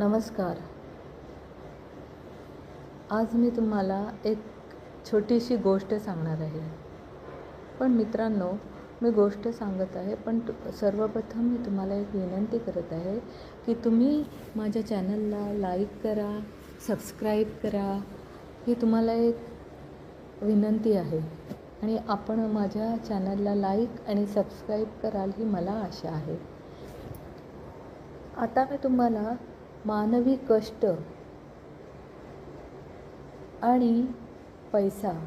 नमस्कार. आज मी तुम्हाला एक छोटीशी गोष्ट सांगणार आहे. पण मित्रांनो मी गोष्ट सांगत आहे पण सर्वप्रथम मी तुम्हाला एक विनंती करत आहे की तुम्ही माझ्या चॅनलला लाईक करा सबस्क्राईब करा. ही तुम्हाला एक विनंती आहे. आणि आपण माझ्या चॅनलला लाईक आणि सबस्क्राईब कराल ही मला आशा आहे. आता मी तुम्हाला मानवी कष्ट आणि पैसा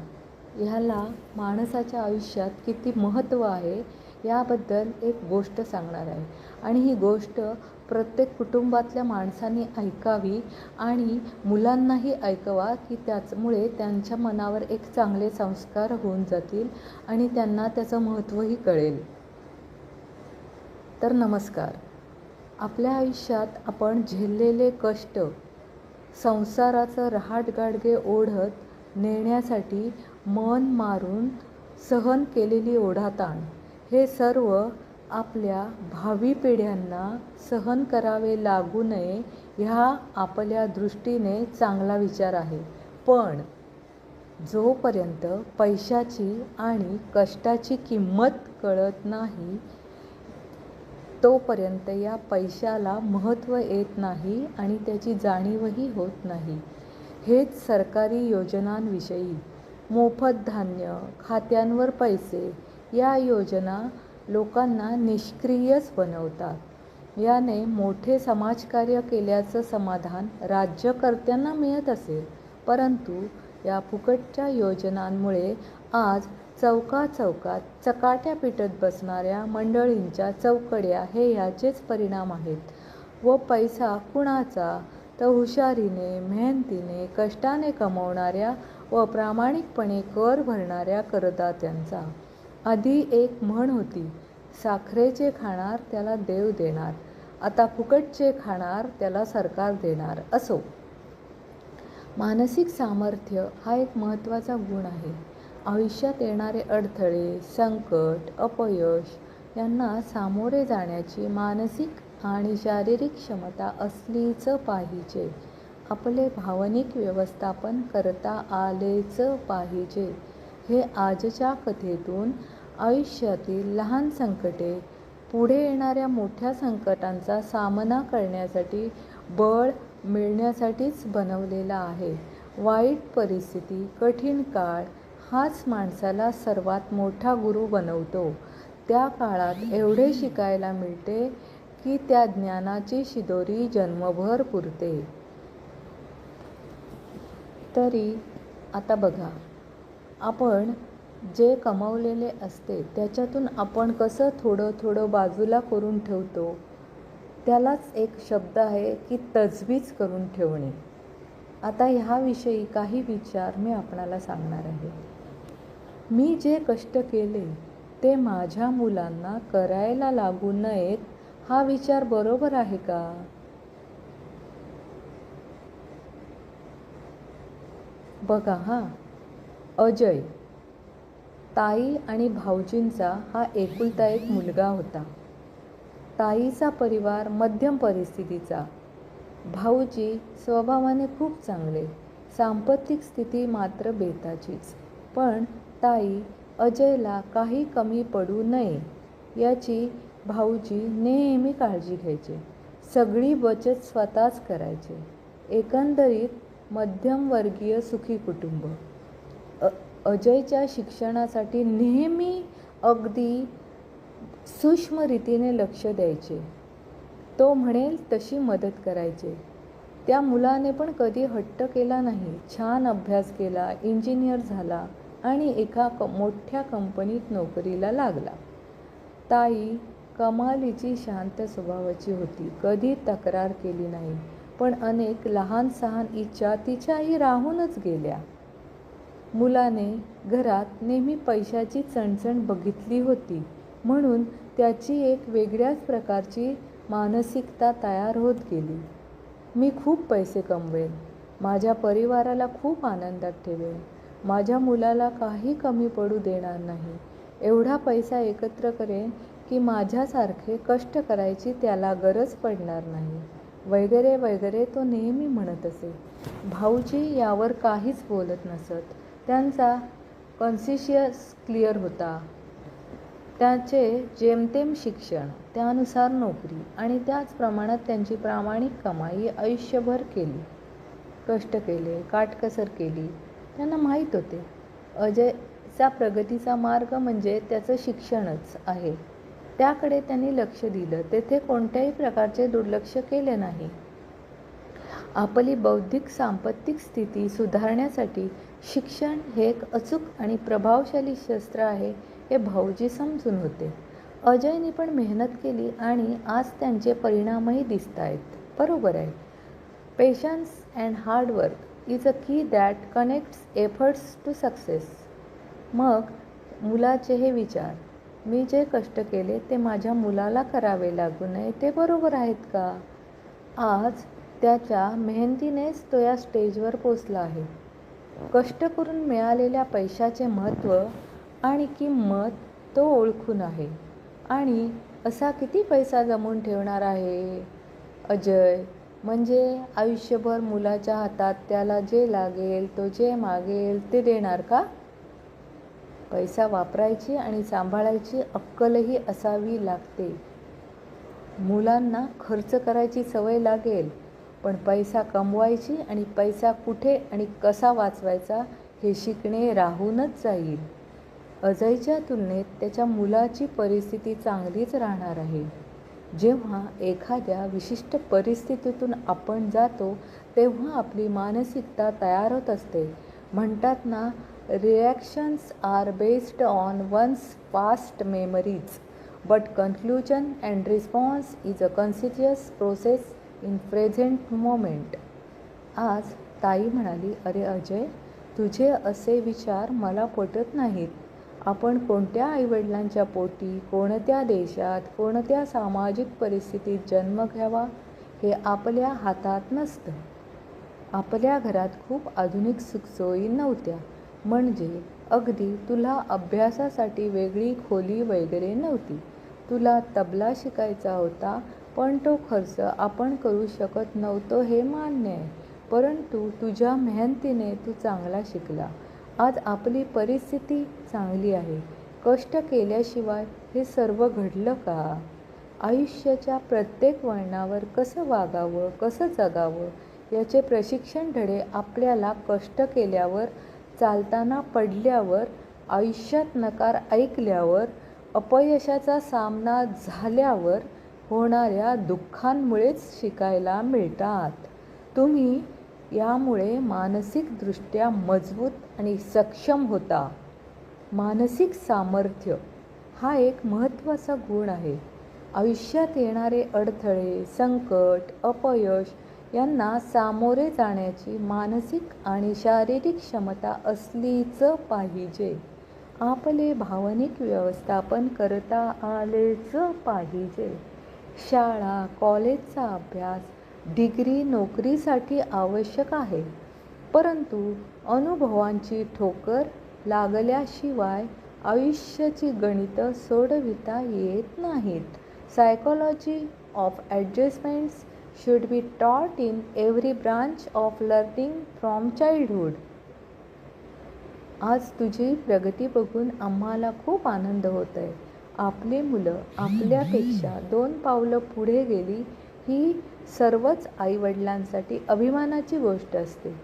ह्याला माणसाच्या आयुष्यात किती महत्त्व आहे याबद्दल एक गोष्ट सांगणार आहे. आणि ही गोष्ट प्रत्येक कुटुंबातल्या माणसांनी ऐकावी आणि मुलांनाही ऐकवा की त्याचमुळे त्यांच्या मनावर एक चांगले संस्कार होऊन जातील आणि त्यांना त्याचं महत्त्वही कळेल. तर नमस्कार. आपल्या आयुष्यात आपण झेललेले कष्ट संसाराचं रहाटगाडगे ओढत नेण्यासाठी मन मारून सहन केलेली ओढाताण हे सर्व आपल्या भावी पिढ्यांना सहन करावे लागू नये ह्या आपल्या दृष्टीने चांगला विचार आहे. पण जोपर्यंत पैशाची आणि कष्टाची किंमत कळत नाही तोपर्यंत या पैशाला महत्त्व येत नाही आणि त्याची जाणीवही होत नाही. हेच सरकारी योजनांविषयी मोफत धान्य खात्यांवर पैसे या योजना लोकांना निष्क्रियच बनवतात. याने मोठे समाजकार्य केल्याचं समाधान राज्यकर्त्यांना मिळत असेल. परंतु या फुकटच्या योजनांमुळे आज चौका चौकात चकाट्या पिटत बसणाऱ्या मंडळींच्या चौकड्या हे याचेच परिणाम आहेत. व पैसा कुणाचा? तर हुशारीने मेहनतीने कष्टाने कमवणाऱ्या व प्रामाणिकपणे कर भरणाऱ्या करदात्यांचा. आधी एक म्हण होती साखरेचे खाणार त्याला देव देणार आता फुकटचे खाणार त्याला सरकार देणार असो. मानसिक सामर्थ्य हा एक महत्त्वाचा गुण आहे. आयुष्यात येणारे अडथळे संकट अपयश यांना सामोरे जाण्याची मानसिक आणि शारीरिक क्षमता असलीच पाहिजे. आपले भावनिक व्यवस्थापन करता आलेच पाहिजे. हे आजच्या कथेतून आयुष्यातील लहान संकटे पुढे येणाऱ्या मोठ्या संकटांचा सामना करण्यासाठी बळ मिळण्यासाठीच बनवलेला आहे. वाईट परिस्थिती कठीण काळ हाच माणसाला सर्वात मोठा गुरु बनवतो. त्या काळात एवढे शिकायला मिळते की त्या ज्ञानाची शिदोरी जन्मभर पुरते. तरी आता बघा आपण जे कमावलेले असते त्याच्यातून आपण कसं थोडं थोडं बाजूला करून ठेवतो त्यालाच एक शब्द आहे की तजवीज करून ठेवणे. आता ह्याविषयी काही विचार मी आपणाला सांगणार आहे. मी जे कष्ट केले ते माझ्या मुलांना करायला लागू नयेत हा विचार बरोबर आहे का? बघा हां अजय. ताई आणि भाऊजींचा हा एकुलता एक मुलगा होता. ताईचा परिवार मध्यम परिस्थितीचा. भाऊजी स्वभावाने खूप चांगले सांपत्तिक स्थिती मात्र बेताचीच. पण ताई अजयला काही कमी पडू नये याची भाऊजी नेहमी काळजी घ्यायचे. सगळी बचत स्वतःच करायचे. एकंदरीत मध्यमवर्गीय सुखी कुटुंब. अ अजयच्या शिक्षणासाठी नेहमी अगदी सूक्ष्म रीतीने लक्ष द्यायचे. तो म्हणेल तशी मदत करायचे. त्या मुलाने पण कधी हट्ट केला नाही. छान अभ्यास केला इंजिनियर झाला आणि एका क मोठ्या कंपनीत नोकरीला लागला. ताई कमालीची शांत स्वभावाची होती. कधी तक्रार केली नाही पण अनेक लहान सहान इच्छा तिच्याही राहूनच गेल्या. मुलाने घरात नेहमी पैशाची चणचण बघितली होती म्हणून त्याची एक वेगळ्याच प्रकारची मानसिकता तयार होत गेली. मी खूप पैसे कमवेन माझ्या परिवाराला खूप आनंदात ठेवेन माझ्या मुलाला काही कमी पडू देणार नाही. एवढा पैसा एकत्र करेन की माझ्यासारखे कष्ट करायची त्याला गरज पडणार नाही. वगैरे वगैरे तो नेहमी म्हणत असे. भाऊजी यावर काहीच बोलत नसत. त्यांचा कॉन्सिशियस क्लिअर होता. त्याचे जेमतेम शिक्षण त्यानुसार नोकरी आणि त्याच प्रमाणात त्यांची प्रामाणिक कमाई आयुष्यभर केली. कष्ट केले काटकसर केली. त्यांना माहीत होते. अजयचा प्रगतीचा मार्ग म्हणजे त्याचं शिक्षणच आहे. त्याकडे त्यांनी लक्ष दिलं. तेथे कोणत्याही प्रकारचे दुर्लक्ष केले नाही. आपली बौद्धिक सांपत्तिक स्थिती सुधारण्यासाठी शिक्षण हे एक अचूक आणि प्रभावशाली शस्त्र आहे हे भाऊजी समजून होते. अजयने पण मेहनत केली आणि आज त्यांचे परिणामही दिसत आहेत बरोबर आहे. Patience and hard work is a key that connects efforts to success मग मुलाचे हे विचार. मी जे कष्ट केले ते माझ्या मुलाला करावे लागू नये ते बरोबर आहेत का? आज त्याच्या मेहनतीनेच तो या स्टेजवर पोचला आहे. कष्ट करून मिळालेल्या पैशाचे महत्त्व आणि किंमत तो ओळखून आहे. आणि असा किती पैसा जमवून ठेवणार आहे? अजय म्हणजे आयुष्यभर मुलाच्या हातात त्याला जे लागेल तो जे मागेल ते देणार का? पैसा वापरायची आणि सांभाळायची अक्कलही असावी लागते. मुलांना खर्च करायची सवय लागेल पण पैसा कमवायची आणि पैसा कुठे आणि कसा वाचवायचा हे शिकणे राहूनच जाईल. अजयच्या तुलनेत त्याच्या मुलाची परिस्थिती चांगलीच राहणार आहे. जेव्हा एखाद्या विशिष्ट परिस्थितीतून आपण जातो तेव्हा आपली मानसिकता तयार होत असते. म्हणतात ना reactions are based on one's past memories but conclusion and response is a conscious process in present moment आज ताई म्हणाली अरे अजय तुझे असे विचार मला पटत नाहीत. आपण कोणत्या आईवडिलांच्या पोटी कोणत्या देशात कोणत्या सामाजिक परिस्थितीत जन्म घ्यावा हे आपल्या हातात नसतं. आपल्या घरात खूप आधुनिक सुखसोयी नव्हत्या. म्हणजे अगदी तुला अभ्यासासाठी वेगळी खोली वगैरे नव्हती. तुला तबला शिकायचा होता पण तो खर्च आपण करू शकत नव्हतो हे मान्य आहे. परंतु तुझ्या मेहनतीने तू चांगला शिकला. आज आपली परिस्थिती चांगली आहे. कष्ट केल्याशिवाय हे सर्व घडलं का? आयुष्याच्या प्रत्येक वळणावर कसं वागावं कसं जगावं याचे प्रशिक्षण धडे आपल्याला कष्ट केल्यावर चालताना पडल्यावर आयुष्यात नकार ऐकल्यावर अपयशाचा सामना झाल्यावर होणाऱ्या दुःखांमुळेच शिकायला मिळतात. तुम्ही यामुळे मानसिकदृष्ट्या मजबूत आणि सक्षम होता. मानसिक सामर्थ्य हा एक महत्त्वाचा गुण आहे. आयुष्यात येणारे अडथळे संकट अपयश यांना सामोरे जाण्याची मानसिक आणि शारीरिक क्षमता असलीच पाहिजे. आपले भावनिक व्यवस्थापन करता आलेच पाहिजे. शाळा कॉलेजचा अभ्यास डिग्री नोकरीसाठी आवश्यक आहे. परंतु अनुभवांची ठोकर लागल्याशिवाय आयुष्याची गणितं सोडविता येत नाहीत. Psychology of adjustments should be taught in every branch of learning from childhood आज तुझी प्रगती बघून आम्हाला खूप आनंद होत आहे आपली मुलं आपल्यापेक्षा दोन पावलं पुढे गेली ही सर्वच आईवडिलांसाठी अभिमानाची गोष्ट असते.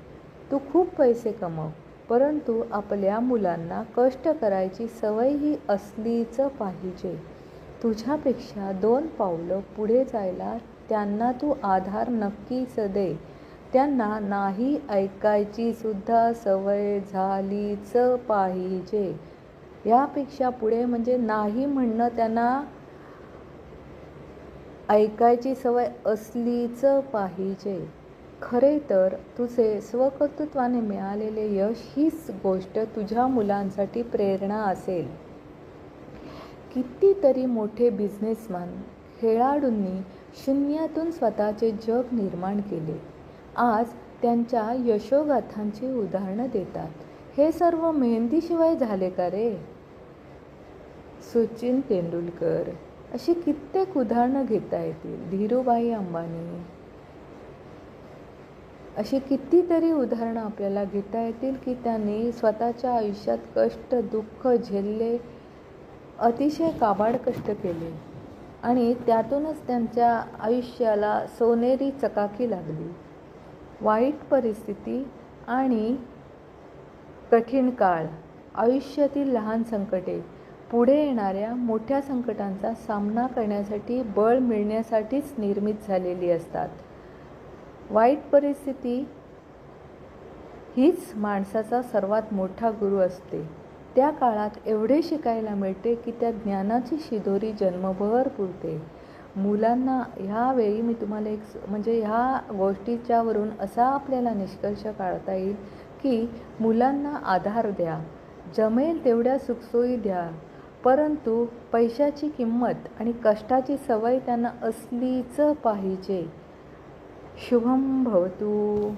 तू खूप पैसे कमव परंतु आपल्या मुलांना कष्ट करायची सवय ही असलीच पाहिजे. तुझ्यापेक्षा दोन पावलं पुढे जायला त्यांना तू आधार नक्कीच दे. त्यांना नाही ऐकायची सुद्धा सवय झालीच पाहिजे. यापेक्षा पुढे म्हणजे नाही म्हणणं त्यांना ऐकायची सवय असलीच पाहिजे. खरे तर तुझे स्वकर्तृत्वाने मिळालेले यश हीच गोष्ट तुझ्या मुलांसाठी प्रेरणा असेल. कितीतरी मोठे बिझनेसमॅन खेळाडूंनी शून्यातून स्वतःचे जग निर्माण केले. आज त्यांच्या यशोगाथांची उदाहरणं देतात. हे सर्व मेहंदीशिवाय झाले का रे? सचिन तेंडुलकर अशी कित्येक उदाहरणं घेता येतील. धीरूभाई अंबानी. अशी कितीतरी उदाहरणं आपल्याला घेता येतील की त्यांनी स्वतःच्या आयुष्यात कष्ट दुःख झेलले अतिशय काबाड कष्ट केले आणि त्यातूनच त्यांच्या आयुष्याला सोनेरी चकाकी लागली. वाईट परिस्थिती आणि कठीण काळ आयुष्यातील लहान संकटे पुढे येणाऱ्या मोठ्या संकटांचा सामना करण्यासाठी बळ मिळण्यासाठीच निर्मित झालेली असतात. वाईट परिस्थिती हीच माणसाचा सर्वात मोठा गुरु असते. त्या काळात एवढे शिकायला मिळते की त्या ज्ञानाची शिदोरी जन्मभर पुरते. मुलांना ह्यावेळी मी तुम्हाला एक म्हणजे ह्या गोष्टीच्यावरून असा आपल्याला निष्कर्ष काढता येईल की मुलांना आधार द्या. जमेल तेवढ्या सुखसोयी द्या. परंतु पैशाची किंमत आणि कष्टाची सवय त्यांना असलीच पाहिजे. शुभम भवतू.